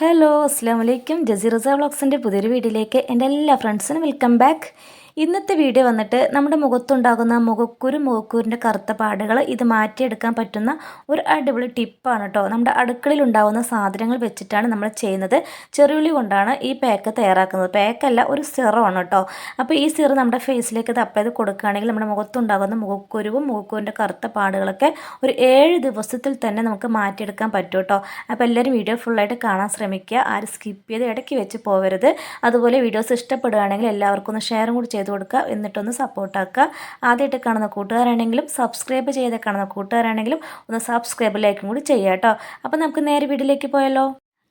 Hello അസ്സാം വലൈക്കും ജസീറസ വ്ളോഗ്സിന്റെ പുതിയൊരു വീഡിയോയിലേക്ക് എന്റെ എല്ലാ ഫ്രണ്ട്സിനും വെൽക്കം ബാക്ക് ഇന്നത്തെ വീഡിയോ വന്നിട്ട് നമ്മുടെ മുഖത്തുണ്ടാകുന്ന മുഖക്കുരു മുഖക്കൂരിന്റെ കറുത്ത പാടുകൾ ഇത് മാറ്റിയെടുക്കാൻ പറ്റുന്ന ഒരു അടിപൊളി ടിപ്പാണ് കേട്ടോ. നമ്മുടെ അടുക്കളയിൽ ഉണ്ടാകുന്ന സാധനങ്ങൾ വെച്ചിട്ടാണ് നമ്മൾ ചെയ്യുന്നത്. ചെറുള്ളി കൊണ്ടാണ് ഈ പാക്ക് തയ്യാറാക്കുന്നത്. പാക്കല്ല ഒരു സിറമാണ് കേട്ടോ. അപ്പോൾ ഈ സിറ നമ്മുടെ ഫേസിലേക്ക് ഇത് അപ്ലൈ ചെയ്ത് കൊടുക്കുകയാണെങ്കിൽ നമ്മുടെ മുഖത്തുണ്ടാകുന്ന മുഖക്കുരുവും മുഖക്കുരിന്റെ കറുത്ത പാടുകളൊക്കെ ഒരു ഏഴ് ദിവസത്തിൽ തന്നെ നമുക്ക് മാറ്റിയെടുക്കാൻ പറ്റും കേട്ടോ. അപ്പോൾ എല്ലാവരും വീഡിയോ ഫുള്ളായിട്ട് കാണാൻ ശ്രമിക്കുക. ആരും സ്കിപ്പ് ചെയ്ത് ഇടയ്ക്ക് വെച്ച് പോകരുത് അതുപോലെ വീഡിയോസ് ഇഷ്ടപ്പെടുകയാണെങ്കിൽ എല്ലാവർക്കും ഒന്ന് ഷെയറും കൂടി ചെയ്ത് കൊടുക്കുക. എന്നിട്ടൊന്ന് സപ്പോർട്ടാക്കുക ആദ്യമായിട്ട് കാണുന്ന കൂട്ടുകാരാണെങ്കിലും സബ്സ്ക്രൈബ് ചെയ്ത് കാണുന്ന കൂട്ടുകാരാണെങ്കിലും ഒന്ന് സബ്സ്ക്രൈബ് ലൈക്കും കൂടി ചെയ്യാം കേട്ടോ അപ്പോൾ നമുക്ക് നേരെ വീട്ടിലേക്ക് പോയാലോ?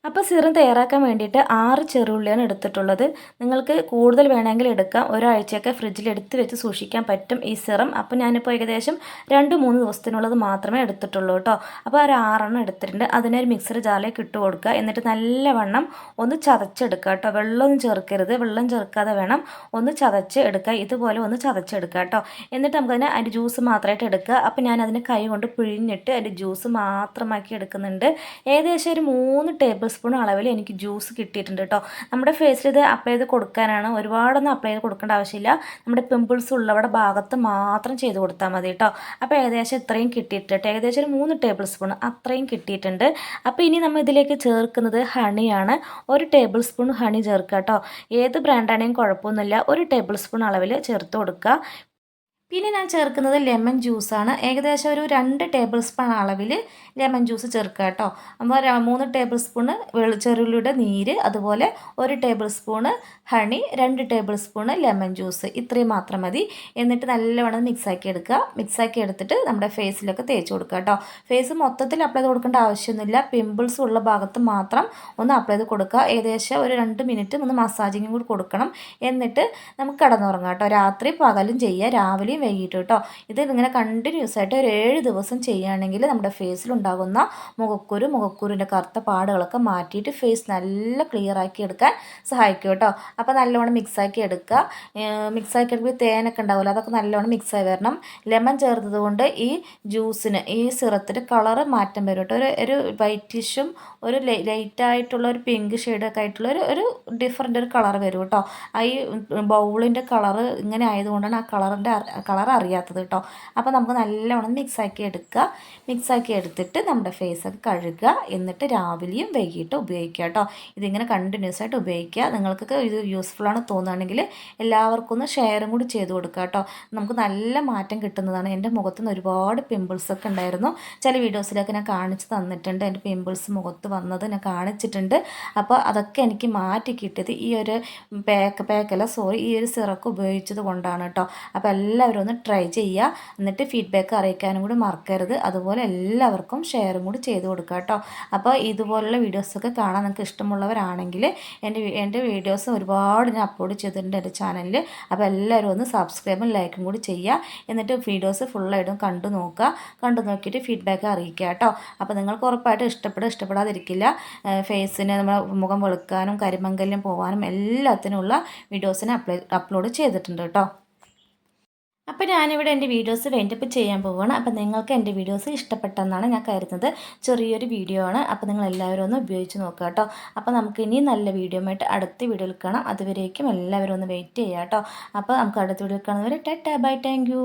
അപ്പോൾ സിറം തയ്യാറാക്കാൻ വേണ്ടിയിട്ട് ആറ് ചെറുള്ളിയാണ് എടുത്തിട്ടുള്ളത്. നിങ്ങൾക്ക് കൂടുതൽ വേണമെങ്കിൽ എടുക്കാം. ഒരാഴ്ചയൊക്കെ ഫ്രിഡ്ജിൽ എടുത്ത് വെച്ച് സൂക്ഷിക്കാൻ പറ്റും ഈ സിറം. അപ്പോൾ ഞാനിപ്പോൾ ഏകദേശം രണ്ട് മൂന്ന് ദിവസത്തിനുള്ളത് മാത്രമേ എടുത്തിട്ടുള്ളൂ കേട്ടോ. അപ്പോൾ ഒരു ആറെണ്ണം എടുത്തിട്ടുണ്ട്. അതിനെ ഒരു മിക്സർ ജാറിലേക്ക് ഇട്ട് കൊടുക്കുക. എന്നിട്ട് നല്ല വണ്ണം ഒന്ന് ചതച്ചെടുക്കുക കേട്ടോ. വെള്ളമൊന്നും ചേർക്കരുത്. വെള്ളം ചേർക്കാതെ വേണം ഒന്ന് ചതച്ച് എടുക്കുക. ഇതുപോലെ ഒന്ന് ചതച്ചെടുക്കുക കേട്ടോ. എന്നിട്ട് നമുക്കതിന് അതിന്റെ ജ്യൂസ് മാത്രമായിട്ട് എടുക്കുക. അപ്പോൾ ഞാൻ അതിനെ കൈ കൊണ്ട് പിഴിഞ്ഞിട്ട് അതിന്റെ ജ്യൂസ് മാത്രമാക്കി എടുക്കുന്നുണ്ട്. ഏകദേശം ഒരു മൂന്ന് ടേബിൾ സ്പൂൺ അളവിൽ എനിക്ക് ജ്യൂസ് കിട്ടിയിട്ടുണ്ട് കേട്ടോ നമ്മുടെ ഫേസിൽ ഇത് അപ്ലൈ ചെയ്ത് കൊടുക്കാനാണ് ഒരുപാടൊന്നും അപ്ലൈ ചെയ്ത് കൊടുക്കേണ്ട ആവശ്യമില്ല. നമ്മുടെ പിമ്പിൾസ് ഉള്ളവരുടെ ഭാഗത്ത് മാത്രം ചെയ്ത് കൊടുത്താൽ മതി കേട്ടോ അപ്പോൾ ഏകദേശം ഇത്രയും കിട്ടിയിട്ടുണ്ട് ഏകദേശം ഒരു മൂന്ന് ടേബിൾ സ്പൂൺ അത്രയും കിട്ടിയിട്ടുണ്ട്. അപ്പോൾ ഇനി നമ്മൾ ഇതിലേക്ക് ചേർക്കുന്നത് ഹണിയാണ് ഒരു ടേബിൾ സ്പൂൺ ഹണി ചേർക്കുക കേട്ടോ ഏത് ബ്രാൻഡാണെങ്കിലും കുഴപ്പമൊന്നുമില്ല. ഒരു ടേബിൾ സ്പൂൺ അളവിൽ ചേർത്ത് കൊടുക്കുക. പിന്നെ ഞാൻ ചേർക്കുന്നത് ലെമൺ ജ്യൂസാണ് ഏകദേശം ഒരു രണ്ട് ടേബിൾ സ്പൂൺ അളവിൽ ലെമൺ ജ്യൂസ് ചേർക്കുക കേട്ടോ. അപ്പോൾ മൂന്ന് ടേബിൾ സ്പൂണ് വെളിച്ചെറുള്ളിയുടെ നീര് അതുപോലെ ഒരു ടേബിൾ സ്പൂണ് ഹണി രണ്ട് ടേബിൾ സ്പൂണ് ലെമൺ ജ്യൂസ് ഇത്രയും മാത്രം മതി. എന്നിട്ട് നല്ലവണ്ണം മിക്സാക്കി എടുക്കുക. മിക്സാക്കി എടുത്തിട്ട് നമ്മുടെ ഫേസിലൊക്കെ തേച്ച് കൊടുക്കുക കേട്ടോ. ഫേസ് മൊത്തത്തിൽ അപ്ലൈ ചെയ്ത് കൊടുക്കേണ്ട ആവശ്യമൊന്നുമില്ല. പിമ്പിൾസ് ഉള്ള ഭാഗത്ത് മാത്രം ഒന്ന് അപ്ലൈ ചെയ്ത് കൊടുക്കുക. ഏകദേശം ഒരു രണ്ട് മിനിറ്റ് ഒന്ന് മസാജിങ്ങും കൂടി കൊടുക്കണം. എന്നിട്ട് നമുക്ക് കിടന്നുറങ്ങാം കേട്ടോ. രാത്രി പകലും ചെയ്യുക. രാവിലെയും വൈകിട്ട് കേട്ടോ ഇത് ഇങ്ങനെ കണ്ടിന്യൂസ് ആയിട്ട് ഒരു ഏഴ് ദിവസം ചെയ്യുകയാണെങ്കിൽ നമ്മുടെ ഫേസിൽ ഉണ്ടാകുന്ന മുഖക്കുരു മുഖക്കുരുവിന്റെ കറുത്ത പാടുകളൊക്കെ മാറ്റിയിട്ട് ഫേസ് നല്ല ക്ലിയർ ആക്കി എടുക്കാൻ സഹായിക്കും കേട്ടോ അപ്പോൾ നല്ലോണം മിക്സാക്കി എടുക്കുക. മിക്സാക്കി എടുക്കുമ്പോൾ തേനൊക്കെ ഉണ്ടാവില്ല അതൊക്കെ നല്ലോണം മിക്സായി വരണം. ലെമൺ ചേർത്തത് കൊണ്ട് ഈ ജ്യൂസിന് ഈ സിറത്തിന് കളറ് മാറ്റം വരും കേട്ടോ ഒരു ഒരു വൈറ്റിഷും ഒരു ലൈറ്റായിട്ടുള്ള ഒരു പിങ്ക് ഷെയ്ഡൊക്കെ ആയിട്ടുള്ള ഒരു ഒരു ഡിഫറെന്റ് ഒരു കളർ വരും കേട്ടോ ഈ ബൗളിന്റെ കളറ് ഇങ്ങനെ ആയതുകൊണ്ടാണ് ആ കളറിന്റെ കളർ അറിയാത്തത് കേട്ടോ അപ്പോൾ നമുക്ക് നല്ലവണ്ണം മിക്സാക്കി എടുക്കുക. മിക്സാക്കി എടുത്തിട്ട് നമ്മുടെ ഫേസൊക്കെ കഴുകുക. എന്നിട്ട് രാവിലെയും വൈകിട്ട് ഉപയോഗിക്കുക കേട്ടോ ഇതിങ്ങനെ കണ്ടിന്യൂസ് ആയിട്ട് ഉപയോഗിക്കുക. നിങ്ങൾക്കൊക്കെ ഇത് യൂസ്ഫുൾ യൂസ്ഫുള്ളാണ് തോന്നുകയാണെങ്കിൽ എല്ലാവർക്കും ഒന്ന് ഷെയറും കൂടി ചെയ്ത് കൊടുക്കുക കേട്ടോ നമുക്ക് നല്ല മാറ്റം കിട്ടുന്നതാണ്. എന്റെ മുഖത്ത് നിന്ന് ഒരുപാട് പിമ്പിൾസൊക്കെ ഉണ്ടായിരുന്നു. ചില വീഡിയോസിലൊക്കെ ഞാൻ കാണിച്ച് തന്നിട്ടുണ്ട്. എന്റെ പിമ്പിൾസ് മുഖത്ത് വന്നത് ഞാൻ കാണിച്ചിട്ടുണ്ട്. അപ്പോൾ അതൊക്കെ എനിക്ക് മാറ്റി കിട്ടിയത് ഈ ഒരു പാക്ക് പാക്കല്ല സോറി ഈ ഒരു സിറക്ക് ഉപയോഗിച്ചത് കൊണ്ടാണ് കേട്ടോ അപ്പോൾ എല്ലാവരും ഒന്ന് ട്രൈ ചെയ്യുക. എന്നിട്ട് ഫീഡ്ബാക്ക് അറിയിക്കാനും കൂടി മറക്കരുത്. അതുപോലെ എല്ലാവർക്കും ഷെയറും കൂടി ചെയ്ത് കൊടുക്കുക കേട്ടോ. അപ്പോൾ ഇതുപോലുള്ള വീഡിയോസൊക്കെ കാണാൻ നിങ്ങൾക്ക് ഇഷ്ടമുള്ളവരാണെങ്കിൽ എന്റെ എന്റെ വീഡിയോസ് ഒരുപാട് ഞാൻ അപ്ലോഡ് ചെയ്തിട്ടുണ്ട് എന്റെ ചാനലിൽ അപ്പോൾ എല്ലാവരും ഒന്ന് സബ്സ്ക്രൈബും ലൈക്കും കൂടി ചെയ്യുക. എന്നിട്ട് വീഡിയോസ് ഫുള്ളായിട്ടും കണ്ടു നോക്കുക. കണ്ടു നോക്കിയിട്ട് ഫീഡ്ബാക്ക് അറിയിക്കുക കേട്ടോ. അപ്പോൾ നിങ്ങൾക്ക് ഉറപ്പായിട്ടും ഇഷ്ടപ്പെടുക ഇഷ്ടപ്പെടാതിരിക്കില്ല. ഫേസിന് നമ്മുടെ മുഖം വെളുക്കാനും കരിമങ്കലിനും പോകാനും എല്ലാത്തിനുമുള്ള വീഡിയോസിനെ അപ്ലോഡ് ചെയ്തിട്ടുണ്ട് കേട്ടോ. അപ്പോൾ ഞാനിവിടെ എന്റെ വീഡിയോസ് വേണ്ടപ്പ് ചെയ്യാൻ പോവുകയാണ് അപ്പോൾ നിങ്ങൾക്ക് എന്റെ വീഡിയോസ് ഇഷ്ടപ്പെട്ടെന്നാണ് ഞാൻ കരുതുന്നത്. ചെറിയൊരു വീഡിയോ ആണ്. അപ്പോൾ നിങ്ങൾ എല്ലാവരും ഒന്ന് ഉപയോഗിച്ച് നോക്കുക കേട്ടോ. അപ്പോൾ നമുക്ക് ഇനി നല്ല വീഡിയോ ആയിട്ട് അടുത്ത വീഡിയോയിൽ കാണാം. അതുവരേക്കും എല്ലാവരും ഒന്ന് വെയിറ്റ് ചെയ്യാം കേട്ടോ. അപ്പോൾ നമുക്ക് അടുത്ത വീഡിയോ കാണുന്നവരെ tata bye thank you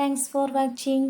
thanks for watching